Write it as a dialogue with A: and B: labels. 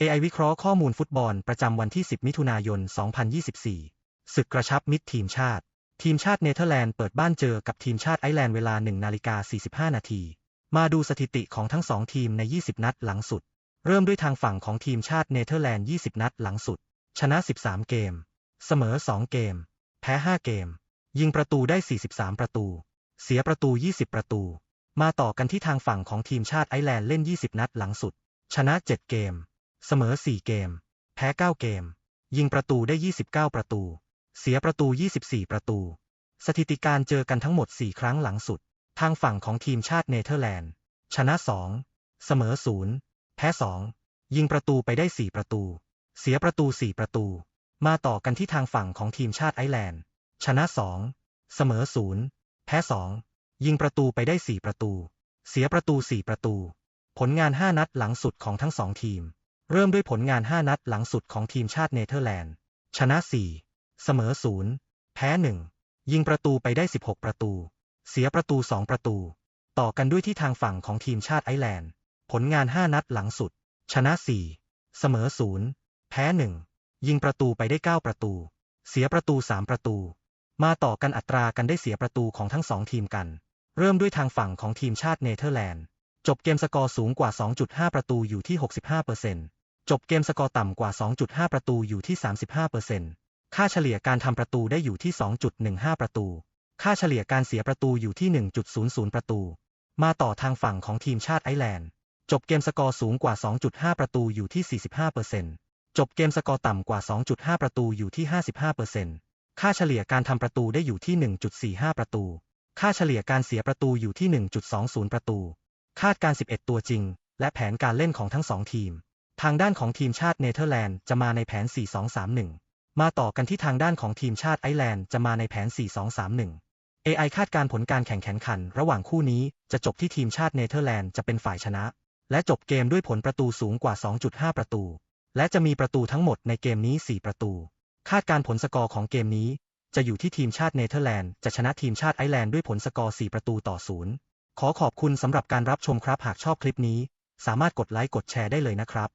A: AI วิเคราะห์ข้อมูลฟุตบอลประจำวันที่ 10 มิถุนายน 2024 ศึกกระชับมิตรทีมชาติ ทีมชาติเนเธอร์แลนด์เปิดบ้านเจอกับทีมชาติไอร์แลนด์เวลา 1 นาฬิกา 45 นาที มาดูสถิติของทั้งสองทีมใน 20 นัดหลังสุด เริ่มด้วยทางฝั่งของทีมชาติเนเธอร์แลนด์ 20 นัดหลังสุด ชนะ 13 เกม เสมอ 2 เกม แพ้ 5 เกม ยิงประตูได้ 43 ประตู เสียประตู 20 ประตู มาต่อกันที่ทางฝั่งของทีมชาติไอร์แลนด์เล่น 20 นัดหลังสุด ชนะ 7 เกม เสมอ 4 เกม แพ้ 9 เกม ยิงประตูได้ 29 ประตู เสียประตู 24 ประตู สถิติการเจอกันทั้งหมด 4 ครั้งหลังสุด ทางฝั่งของทีมชาติเนเธอร์แลนด์ ชนะ 2 เสมอ 0 แพ้ 2 ยิงประตูไปได้ 4 ประตู เสียประตู 4 ประตู มาต่อกันที่ทางฝั่งของทีมชาติไอร์แลนด์ ชนะ 2 เสมอ 0 แพ้ 2 ยิงประตูไปได้ 4 ประตู เสียประตู 4 ประตู ผลงาน 5 นัดหลังสุดของทั้งสองทีม เริ่มด้วยผลงาน 5 นัดหลังสุดของทีมชาติเนเธอร์แลนด์ ชนะ 4 เสมอ 0 แพ้ 1 ยิงประตูไปได้ 16 ประตู เสียประตู 2 ประตู ต่อกันด้วยที่ทางฝั่งของทีมชาติไอร์แลนด์ ผลงาน 5 นัดหลังสุด ชนะ 4 เสมอ 0 แพ้ 1 ยิงประตูไปได้ 9 ประตู เสียประตู 3 ประตู มาต่อกันอัตรากันได้เสียประตูของทั้งสองทีมกัน เริ่มด้วยทางฝั่งของทีมชาติเนเธอร์แลนด์ จบเกมสกอร์สูงกว่า 2.5 ประตูอยู่ที่ 65% จบเกมสกอร์ต่ำกว่า 2.5 ประตูอยู่ที่ 35%ค่าเฉลี่ยการทำประตูได้อยู่ที่ 2.15 ประตู ค่าเฉลี่ยการเสียประตูอยู่ที่ 1.00 ประตู มาต่อทางฝั่งของทีมชาติไอร์แลนด์ จบเกมสกอร์สูงกว่า 2.5 ประตูอยู่ที่ 45%จบเกมสกอร์ต่ำกว่า 2.5 ประตูอยู่ที่ 55%ค่าเฉลี่ยการทำประตูได้อยู่ที่ 1.45 ประตู ค่าเฉลี่ยการเสียประตูอยู่ที่ 1.20 ประตู คาดการ 11 ตัวจริง และแผนการเล่นของทั้งสองทีม ทางด้านของทีมชาติเนเธอร์แลนด์จะมาในแผน 4-2-3-1 มาต่อกันที่ทางด้านของทีมชาติไอร์แลนด์จะมาในแผน 4-2-3-1 AI คาดการผลการแข่งขันระหว่างคู่นี้จะจบที่ทีมชาติเนเธอร์แลนด์จะเป็นฝ่ายชนะ และจบเกมด้วยผลประตูสูงกว่า 2.5 ประตู และจะมีประตูทั้งหมดในเกมนี้ 4 ประตู คาดการผลสกอร์ของเกมนี้ จะอยู่ที่ทีมชาติเนเธอร์แลนด์จะชนะทีมชาติไอร์แลนด์ด้วยผลสกอร์ 4 ประตูต่อศูนย์ขอขอบคุณสำหรับการรับชมครับหากชอบคลิปนี้ สามารถกดไลค์กดแชร์ได้เลยนะครับ